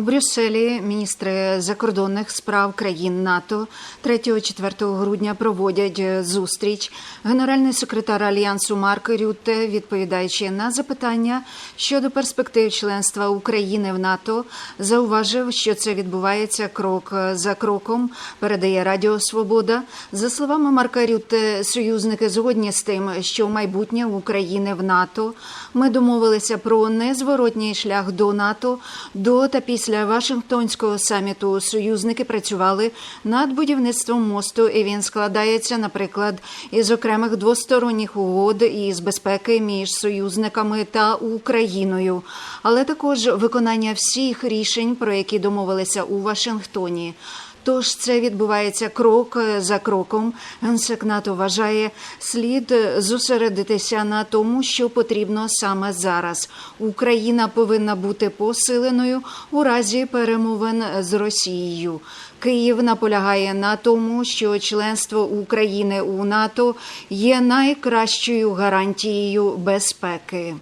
У Брюсселі міністри закордонних справ країн НАТО 3-4 грудня проводять зустріч. Генеральний секретар альянсу Марк Рютте, відповідаючи на запитання щодо перспектив членства України в НАТО, зауважив, що це відбувається крок за кроком. Передає Радіо Свобода. За словами Марка Рютте, союзники згодні з тим, що майбутнє України в НАТО. Ми домовилися про незворотній шлях до НАТО до та після Вашингтонського саміту союзники працювали над будівництвом мосту, і він складається, наприклад, із окремих двосторонніх угод із безпеки між союзниками та Україною, але також виконання всіх рішень, про які домовилися у Вашингтоні. Тож це відбувається крок за кроком. Генсек НАТО вважає, слід зосередитися на тому, що потрібно саме зараз. Україна повинна бути посиленою у разі перемовин з Росією. Київ наполягає на тому, що членство України у НАТО є найкращою гарантією безпеки.